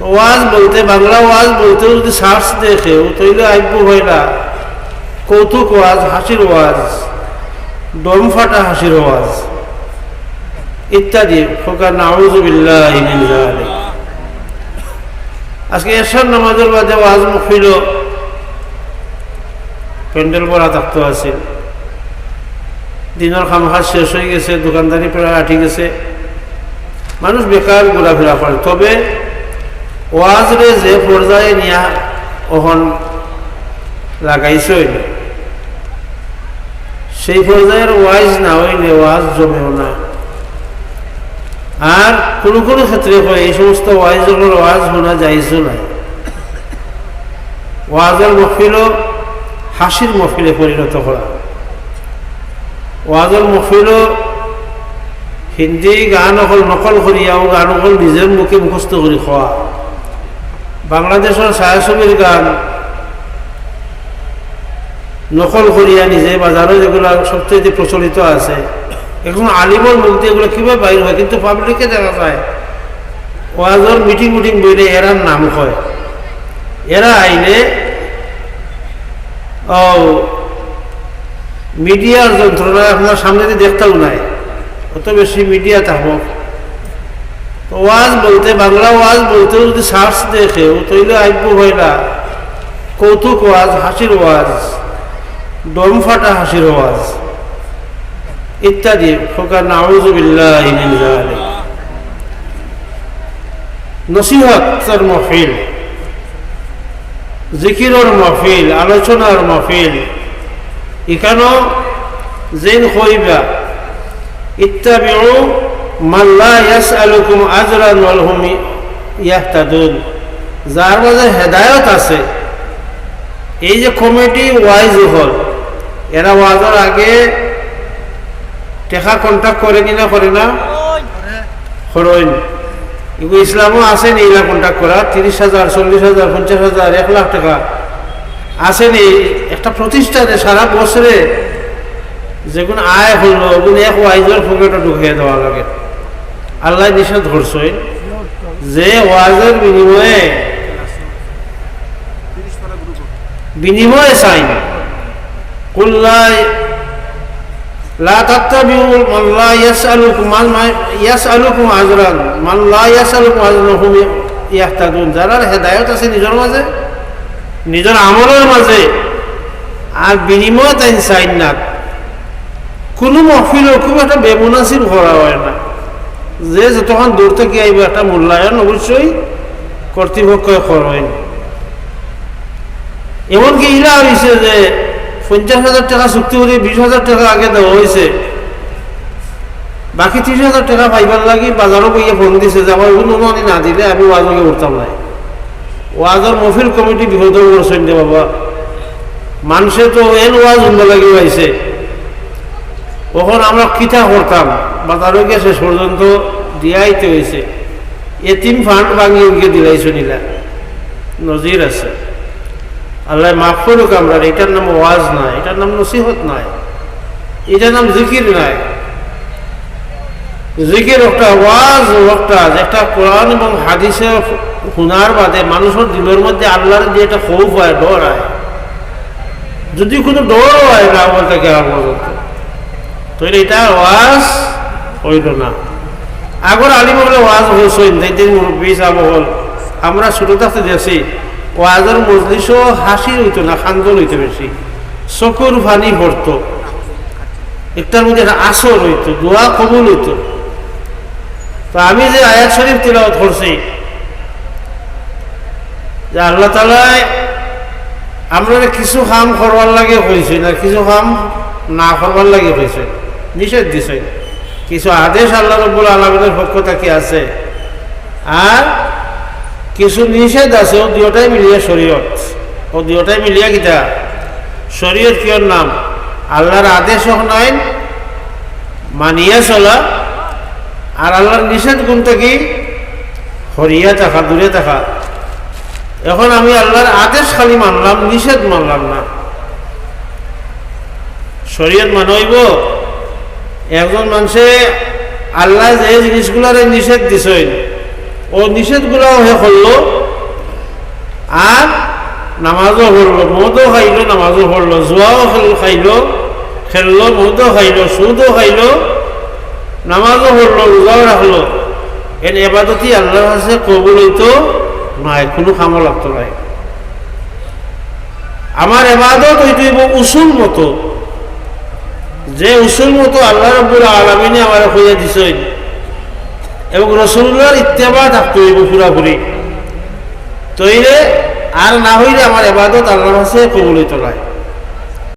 ওয়াজ বলতে, বাংলা ওয়াজ বলতে যদি সার্চ দেখেও তৈলে আইব হয় না। কৌতুক ওয়াজ, হাসির ওয়াজ দম ফাটা হাসির ওয়াজ, ইত্যাদি। ফোকা নাউজুবিল্লাহ আজকে এরশাদ নামাজের বাদে ওয়াজ মুখিল প্যান্ডেল ভরা থাকতে আছে। দিনের খামখাজ শেষ হয়ে গেছে, দোকানদারি প্রায় আঠি গেছে। মানুষ বেকার ঘোরাফেরা করে। তবে ওয়াজরে যে পর্যায়ে নিয়া ওহন লাগাইছে সেই পর্যায়ের ওয়াইজ না হইলে ওয়াজ জমেও না। আর কোনো কোনো ক্ষেত্রে হয়, এই সমস্ত ওয়াইজগুলোর ওয়াজ শোনা যাইজও নাই ওয়াজের মফিলও হাসির মফিলে পরিণত করা। ওয়াজের মফিলও হিন্দি গান অকল নকল করিয়াও গান অকল নিজের মুখে মুখস্থ করে খোয়া। বাংলাদেশের ছায়াছবির গান নকল করিয়া নিজে বাজারে যেগুলো সবচেয়ে প্রচলিত আছে, এখন আলিমর মুখ দিয়ে এগুলো কীভাবে বাইর হয়? কিন্তু পাবলিকে দেখা যায়, ওয়াজর মিটিং মিটিং বইলে এরার নাম হয়। এরা আইলে ও, মিডিয়ার যন্ত্রণা আপনার সামনে দেখতেও নাই। অত বেশি মিডিয়া থাকব ওয়াজ বলতে, বাংলা ওয়াজ বলতে যদি সার্চ দেখেও তৈলে আইব হয় না। কৌতুক ওয়াজ, হাসির ওয়াজ দম ফাটা হাসির ওয়াজ, ইত্যাদি। ফোকা নাউজুবিল্লাহ যালিক। নসিহতের মহফিল, জিকিরর মহফিল, আলোচনার মফিল এখানেও জেন হইবা। ইত্তাবিউ মাল্লা ইয়াসআলুকুম আজরান ওয়াল হুম ইয়াহতাদুন। যার মাঝে হেদায়ত আছে, এই যে কমিটি ওয়াইজ হল, এরা ওয়াজের আগে টেকা কন্ট্যাক্ট করে কিনা করে না? খরইন এগুলো ইসলামও আছে নি এগুলা কন্ট্যাক্ট করা, তিরিশ হাজার, চল্লিশ হাজার, পঞ্চাশ হাজার, এক লাখ টাকা আসেনি একটা প্রতিষ্ঠানে সারা বছরে যে কোনো আয় হলো ওগুলো এক ওয়াইজের পকেটে ঢুকিয়ে দেওয়া লাগে। আল্লাহ নিষেধ ধরছই যে ওয়াজের বিনিময়ে বিনিময়ে চাই কুল্লাই লা যারা হেদায়েত আছে নিজের মাঝে, নিজের আমলের মাঝে, আর বিনিময় তাই চাই না। কোনো মহফিলও খুব একটা বেমুনাসিব করা হয় না। যে যতক্ষণ দূর থেকে আইব একটা মূল্যায়ন অবশ্যই কর্তৃপক্ষ করেন। এমনকি ইলা হয়েছে যে পঞ্চাশ হাজার টাকা চুক্তি করে বিশ হাজার টাকা আগে দেওয়া হয়েছে বাকি ত্রিশ হাজার টাকা পাইবার লাগি বাজারও বইয়ে ফোন দিছে যে আমার অনুমানি না দিলে আমি ওয়াজকে উঠতাম নাই। ওয়াজের মফিল কমিটি বিপদ করছেন দে বাবা মানুষে তো এন ওয়াজ উন্দ লাগি পাইছে তখন আমরা কিতা করতাম? বাজারও গিয়ে শেষ পর্যন্ত দিয়াইতে হয়েছে এতিম ফান্ড ভাঙিয়ে গিয়ে দিলাইছো নিলা। নজির আছে। আল্লাহ মাফ করুক আমরা, এটার নাম ওয়াজ নাই, এটার নাম নসিহত নাই। এটার নাম জিকির নাই। জিকির একটা ওয়াজ, একটা একটা কোরআন এবং হাদিসে শোনার বাদে মানুষের দিলের মধ্যে আল্লাহর যে একটা ক্ষোভ হয়, ডর হয়। যদি কোনো ডর হয়, না বলতে কেমন পর্যন্ত। তো এটা ওয়াজ হইল না। আগর আলিম ওয়াজ হয়েছেন যেদিন মুরব্বী সাহেব হল। আমরা ছোটো থাকতে দেখছি, ওয়াজের মজলিসও হাসি হইতো না খান্দন হইতো বেশি। চকুর ফানি ভরতো। একটার মধ্যে আসর হইতো, দোয়া কবুল হইতো। তো আমি যে আয়াত শরীফ তিলাওয়াত করছি, যে আল্লাহ তালায় আমরা কিছু কাম করবার লাগে হয়েছে না, কিছু কাম না করবার লাগে হয়েছে নিষেধ দিছে। কিছু আদেশ আল্লাহ রব্বুল আলমিনের পক্ষ থেকে আছে। আর কিছু নিষেধ আছে ও দুটাই মিলিয়ে শরীয়ত। ও দুটাই মিলিয়ে কিতা? শরীয়ত কিয়র নাম? আল্লাহর আদেশ নাই মানিয়া চলা। আর আল্লাহর নিষেধ কোনটা কি? হরিয়া থাকা, দূরে থাকা। এখন আমি আল্লাহর আদেশ খালি মানলাম, নিষেধ মানলাম না। শরীয়ত মানইব একজন মানুষে আল্লাহ যে জিনিসগুলার নিষেধ দিছেন, ও নিষেধগুলাও হে করল, আর নামাজও পড়ল মদও খাইলো, নামাজও পড়ল জোয়াও খাইলো খেললো, মদও খাইলো, সুদও খাইলো, নামাজও পড়ল রোজাও রাখল। এর এবাদতি আল্লাহর কাছে কবুল হইতো নাই, কোনো কামও লাগতো নাই। আমার এবাদত হইতে উসুল মতো। যে উসুল মতো আল্লাহ রব্বুল আলমিনে আমার খুঁজে দিছেন, এবং রসুল্লার ইত্তেবা থাকতে হইব পুরাপুরি। তৈরে আর না হইলে আমার এবাদত আল্লাহ কাছে কবুল হইতো নাই